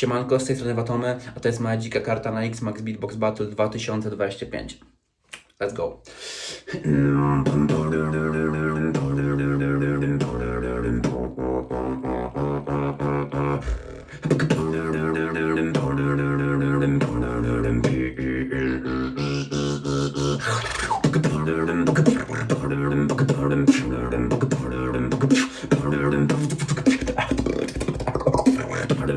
Siemanko, z tej strony Watomy, a to jest moja dzika karta na X-Max Beatbox Battle 2025. Let's go.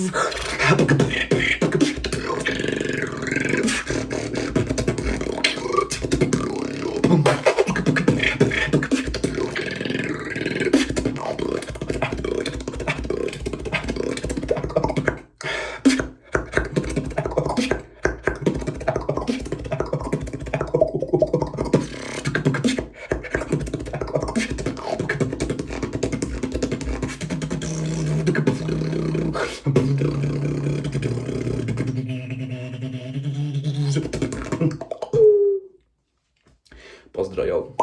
Look at Pozdroją.